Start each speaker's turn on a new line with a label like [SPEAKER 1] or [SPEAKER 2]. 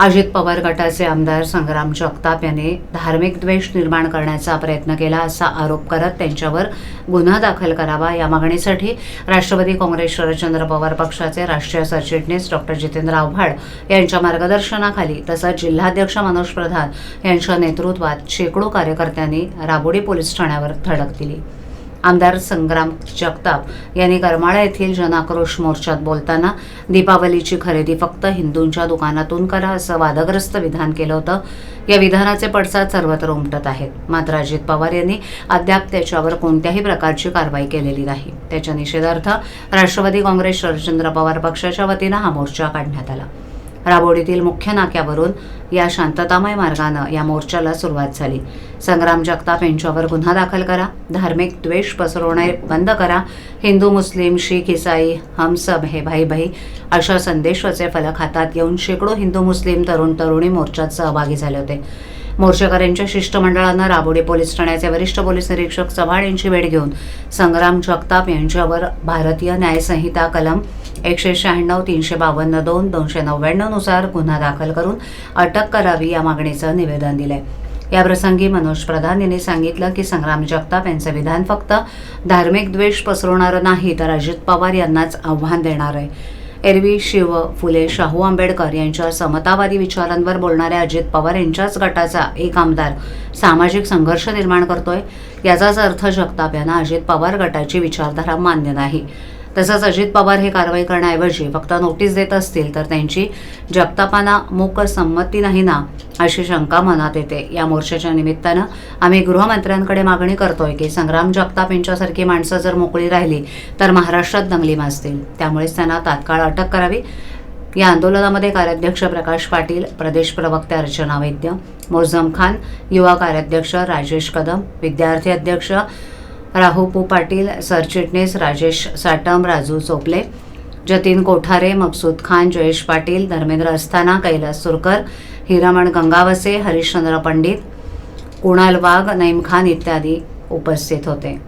[SPEAKER 1] अजित पवार गटाचे आमदार संग्राम जगताप यांनी धार्मिक द्वेष निर्माण करण्याचा प्रयत्न केला असा आरोप करत त्यांच्यावर गुन्हा दाखल करावा या मागणीसाठी राष्ट्रवादी काँग्रेस शरदचंद्र पवार पक्षाचे राष्ट्रीय सरचिटणीस डॉक्टर जितेंद्र आव्हाड यांच्या मार्गदर्शनाखाली तसंच जिल्हाध्यक्ष मनोज प्रधान यांच्या नेतृत्वात शेकडो कार्यकर्त्यांनी राबोडी पोलीस ठाण्यावर धडक दिली. आमदार संग्राम जगताप यांनी करमाळा येथील जनाक्रोश मोर्चात बोलताना दीपावलीची खरेदी फक्त हिंदूंच्या दुकानातून करा असं वादग्रस्त विधान केलं होतं. या विधानाचे पडसाद सर्वत्र उमटत आहेत. मात्र अजित पवार यांनी अद्याप त्याच्यावर कोणत्याही प्रकारची कारवाई केलेली नाही. त्याच्या निषेधार्थ राष्ट्रवादी काँग्रेस शरदचंद्र पवार पक्षाच्या वतीनं हा मोर्चा काढण्यात आला. राबोडीतील मुख्य नाक्यावरून या शांततामय मार्गानं या मोर्चाला सुरुवात झाली. संग्राम जगताप यांच्यावर गुन्हा दाखल करा धार्मिक द्वेष पसरवणे बंद करा हिंदू मुस्लिम शीख इसाई हम सब हे भाई भाई अशा संदेशाचे फलक हातात घेऊन शेकडो हिंदू मुस्लिम तरुण तरुणी मोर्चात सहभागी झाले होते. मोर्चेकऱ्यांच्या शिष्टमंडळानं राबोडी पोलीस ठाण्याचे वरिष्ठ पोलीस निरीक्षक चव्हाण यांची भेट घेऊन संग्राम जगताप यांच्यावर भारतीय न्यायसंहिता कलम एकशे शहाण्णव तीनशे बावन्न दोन दोनशे नव्याण्णवनुसार गुन्हा दाखल करून अटक करावी या मागणीचं निवेदन दिलंय. याप्रसंगी मनोज प्रधान यांनी सांगितलं की संग्राम जगताप यांचं विधान फक्त धार्मिक द्वेष पसरवणारं नाही तर अजित पवार यांनाच आव्हान देणार आहे. एरवी शिव फुले शाहू आंबेडकर यांच्या समतावादी विचारांवर बोलणाऱ्या अजित पवार यांच्याच गटाचा एक आमदार सामाजिक संघर्ष निर्माण करतोय. याचाच अर्थ जगताप यांना अजित पवार गटाची विचारधारा मान्य नाही. तसंच अजित पवार हे कारवाई करण्याऐवजी फक्त नोटीस देत असतील तर त्यांची जगतापांना मूक संमती नाही ना अशी शंका मनात येते. या मोर्चाच्या निमित्तानं आम्ही गृहमंत्र्यांकडे मागणी करतोय की संग्राम जगताप यांच्यासारखी माणसं जर मोकळी राहिली तर महाराष्ट्रात दंगली माजतील त्यामुळेच त्यांना तात्काळ अटक करावी. या आंदोलनामध्ये कार्याध्यक्ष प्रकाश पाटील प्रदेश प्रवक्ते अर्चना वैद्य मोझम खान युवा कार्याध्यक्ष राजेश कदम विद्यार्थी अध्यक्ष राहुपू पाटील सरचिटणीस राजेश साटम राजू चोपले जतीन कोठारे मकसूद खान जयेश पाटील धर्मेंद्र अस्थाना कैलास सुरकर हिरामण गंगावसे हरिश्चंद्र पंडित कुणाल वाघ नईम खान इत्यादी उपस्थित होते.